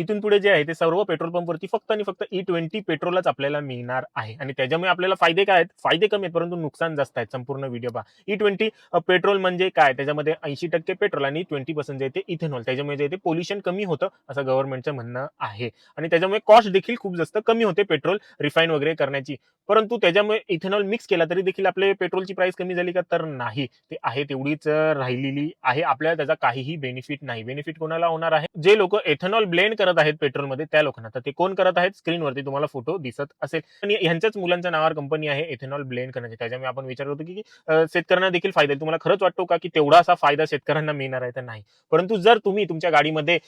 इथून पुढे जे आहे ते सर्व पेट्रोल पंपवरती फक्त आणि फक्त e ई ट्वेंटी पेट्रोलच आपल्याला मिळणार आहे. आणि त्याच्यामुळे आपल्याला फायदे काय आहेत? फायदे कमी आहेत परंतु नुकसान जास्त आहेत. संपूर्ण व्हिडिओ पहा. E ई ट्वेंटी पेट्रोल म्हणजे काय? त्याच्यामध्ये ऐंशी टक्के पेट्रोल आणि e ट्वेंटी पर्सेंट जे आहे ते इथेनॉल त्याच्यामुळे जे आहे ते पोल्युशन कमी होतं असं गव्हर्नमेंटचं म्हणणं आहे. आणि त्याच्यामुळे कॉस्ट देखील खूप जास्त कमी होते पेट्रोल रिफाईन वगैरे करण्याची. परंतु त्याच्यामुळे इथेनॉल मिक्स केला तरी देखील आपले पेट्रोलची प्राइस कमी झाली का? तर नाही. ते आहे तेवढीच राहिलेली आहे. आपल्याला त्याचा काहीही बेनिफिट नाही. बेनिफिट कोणाला होणार आहे? जे लोक एथेनॉल ब्लेंड करत आहेत पेट्रोलमध्ये त्या लोकांना. तर ते कोण करत आहेत? स्क्रीनवरती तुम्हाला फोटो दिसत असेल. आणि ह्यांच्याच मुलांच्या नावावर कंपनी आहे एथेनॉल ब्लेंड करण्याची. त्याच्यामुळे आपण विचार करतो की शेतकऱ्यांना देखील फायदा आहे. तुम्हाला खरंच वाटतो का की तेवढा असा फायदा शेतकऱ्यांना मिळणार आहे? तर नाही. परंतु जर तुम्ही तुमच्या गाडीमध्ये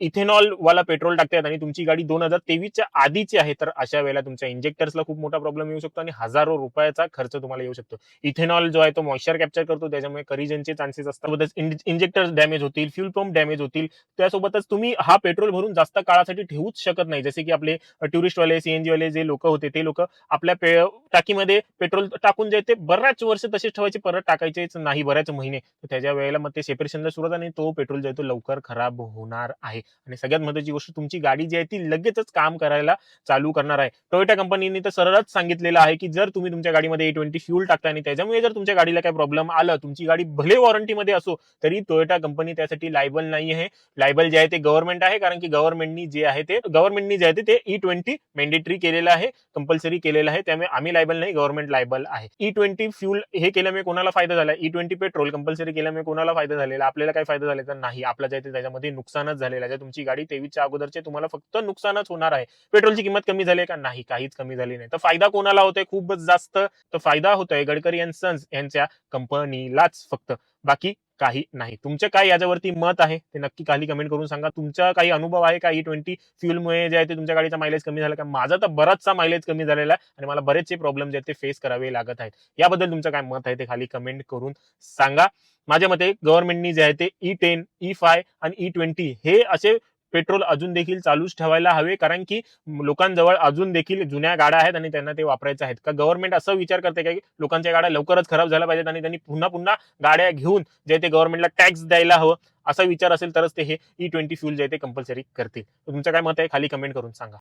इथेनॉल वाला पेट्रोल टाकतात आणि तुमची गाडी दोन हजार तेवीसच्या आधीची आहे तर अशा वेळेला तुमच्या इंजेक्टर्सला खूप मोठा प्रॉब्लेम येऊ शकतो आणि हजारो रुपयाचा खर्च तुम्हाला येऊ शकतो. इथेनॉल जो आहे तो मॉइश्चर कॅप्चर करतो त्याच्यामुळे करिजनचे चान्सेस असतात. इंजेक्टर्स डॅमेज होतील फ्युल पंप डॅमेज होतील. त्यासोबतच तुम्ही हा पेट्रोल भरून जास्त काळासाठी ठेवूच शकत नाही. जसे की आपले टुरिस्टवाले सीएनजी वाले जे लोक होते ते लोक आपल्या पे टाकीमध्ये पेट्रोल टाकून जे ते बऱ्याच वर्ष तसेच ठेवायचे परत टाकायचेच नाही बऱ्याच महिने. त्याच्या वेळेला मग ते सेपरेशनला सुरुवात आणि तो पेट्रोल जो आहे तो लवकर खराब होणार आहे. आणि सगळ्यात महत्वाची गोष्ट तुमची गाडी जी आहे ती लगेचच काम करायला चालू करणार आहे. टोयोटा कंपनीने तर सरळच सांगितलेलं आहे की जर तुम्ही तुमच्या गाडीमध्ये ए ट्वेंटी फ्यूल टाकता आणि त्याच्यामुळे जर तुमच्या गाडीला काही प्रॉब्लेम आला तुमची गाडी भले वॉरंटीमध्ये असो तरी टोयोटा कंपनी त्यासाठी लायबल नाही आहे. लायबल जे आहे ते गव्हर्नमेंट आहे कारण की गव्हर्नमेंटनी जे आहे ते गव्हर्नमेंटनी जे आहे ते ई ट्वेंटी मॅन्डेटरी केलेलं आहे कंपल्सरी केलेलं आहे त्यामुळे आम्ही लायबल नाही गव्हर्नमेंट लायबल आहे. ई ट्वेंटी फ्यूल हे केल्यामुळे कोणाला फायदा झाला? ई ट्वेंटी पेट्रोल कंपल्सरी केल्यामुळे कोणाला फायदा झालेला? आपल्याला काय फायदा झाला तर नाही. आपला जे आहे ते त्याच्यामध्ये नुकसानच झालेलं आहे. तुमची गाडी तेवीसच्या अगोदरचे तुम्हाला फक्त नुकसानच होणार आहे. पेट्रोलची किंमत कमी झाली का? नाही काहीच कमी झाली नाही. तर फायदा कोणाला होतोय खूपच जास्त. तर फायदा होतोय गडकरी अँड सन्स यांच्या कंपनीलाच फक्त. बाकी काही नाही. तुमचे काय याच्यावरती मत आहे? ते नक्की खाली कमेंट करून सांगा. तुमचा काही अनुभव आहे का ई ट्वेंटी फ्युलमुळे जे आहे ते तुमच्या गाडीचा मायलेज कमी झाला का? माझा तर बराचसा मायलेज कमी झालेला आहे आणि मला बरेचसे प्रॉब्लेम जे आहेत ते फेस करावे लागत आहेत. याबद्दल तुमचं काय मत आहे ते खाली कमेंट करून सांगा. माझ्या मते गव्हर्नमेंटनी जे आहे ते ई टेन ई फाय आणि e ई ट्वेंटी हे असे पेट्रोल अजून देखील चालूच ठेवायला हवे कारण की लोकांजवळ अजून देखील जुन्या गाड्या आहेत आणि त्यांना ते वापरायचं आहेत. का गव्हर्नमेंट असं विचार करते की लोकांच्या गाड्या लवकरच खराब झाल्या पाहिजेत आणि त्यांनी पुन्हा पुन्हा गाड्या घेऊन जे ते गव्हर्नमेंटला टॅक्स द्यायला हवं असा विचार असेल तरच ते हे ई ट्वेंटी फ्यूल जे ते कंपल्सरी करतील. तुमचं काय मत आहे? खाली कमेंट करून सांगा.